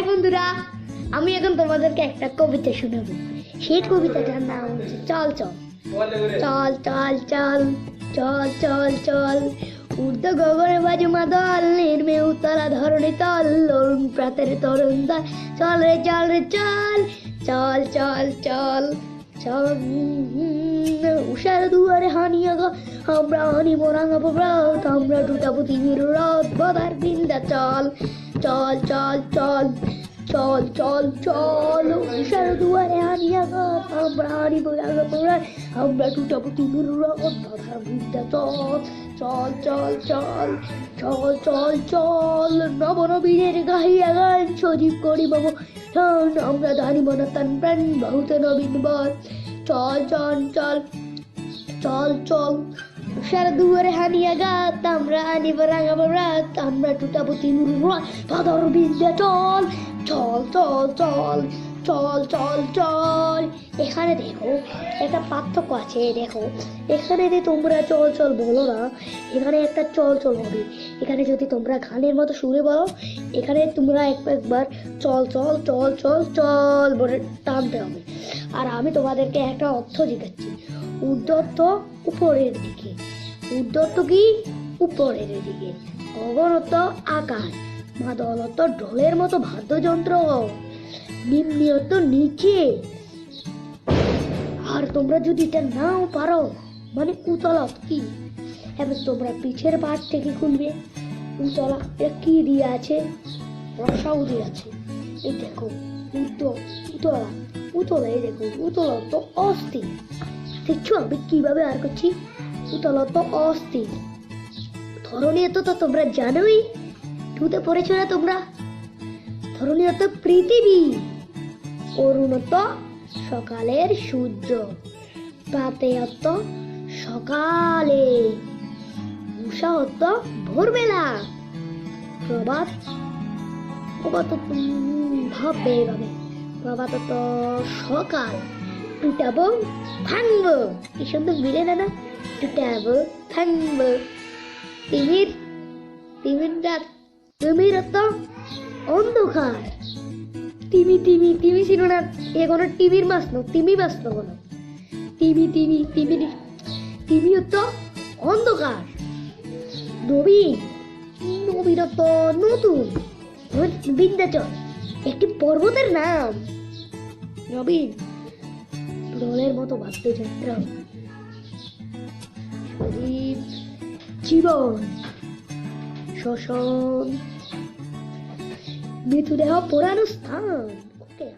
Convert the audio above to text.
High বন্ধুরা, আমি এখন তোমাদেরকে একটা কবিতা শোনাবো। সেই কবিতাটার নাম হচ্ছে চল চল। চল চল চল চল চল চল। উর্ধ গগনে বাজু মাদল নির্মে উতলা ধরণী তল, অরুণ প্রাতের তরুণ দল। চল রে চল রে, চল চল চল চল চল। উষার দুয়ারে হানিয়া গো আমরা হানিব রাঙাবো রাত আমরা টুটাবো তিমির রাত বদার বিন্দা চল। চল চল চল চল চল চল উষার দুয়ারে হানিয়া গো আমরা রাঙাবো রাত আমরা টুটাবো তিমির বদার বিন্দা চল চল চল চল চল চল চল নবনবীনের গাহিয়া গান সজীব করি বাবু টান আমরা দানি মনা তান প্রাণ বহুত নবীন বল চল চল চল চল চল সারা দুয়ারে হানিয়া গাত আমরা আনিব রাঙাবো রাত, আমরা টুটাবো তিমুর রাত। ফাদর বিদ্যা, চল চল চল চল চল চল চল। এখানে দেখো, একটা পার্থক্য আছে, দেখো। এখানে যে তোমরা চল চল বলো না, এখানে একটা চল চল হবে। এখানে যদি তোমরা গানের মতো সুরে বলো, এখানে তোমরা এক- একবার চল চল চল চল চল বলে টানতে হবে। আর আমি তোমাদেরকে একটা অর্থ জিজ্ঞাসছি উদ্যত্ত উপরের দিকে উদ্যত্ত কি? উপরের দিকে। গগনত আকাশ, মাদলত ঢোলের মতো বাদ্যযন্ত্র। নিম্নিয়ত নিচে। আর তোমরা যদি এটা নাও পারো মানে উতলত কি? এবার তোমরা পিছের পাট থেকে খুলবে উতলা এটা কি দিয়ে আছে? রসাও দিয়ে আছে। এই দেখো উদ্য উতলা উতলা, এই দেখো উতলা তো অস্থির। দেখছ? আমি কীভাবে আর করছি? উতলা তো অস্থির। ধরনীয় তো তোমরা জানোই। টুতে পড়েছো না তোমরা? ধরনীয় তো পৃথিবী। অরুণত সকালের সূর্য। প্রাতেয়ত সকালে। উষাহত ভোরবেলা। প্রভাত প্রভাত ভাববে এভাবে প্রভাত সকাল। টুটাবো ভাঙবো। কি সুন্দর মিলে না না টুটাবো ভাঙবো। তিমির তিমির রাত তিমির তো অন্ধকার। তিমি তিমি তিমি ছিল না, এ কোনো টিভির মাছ নো তিমি মাছ নো কোনো। তিমি তিমি তিমি তিমি তো অন্ধকার। নবীন নবীন তো নতুন। বিন্ধ্যাচল, একটি পর্বতের নাম। নবীন দলের মতো বাদ্যযন্ত্র শরীর জীবন শোষণ। মৃতদেহ পোড়ানো স্থান। ওকে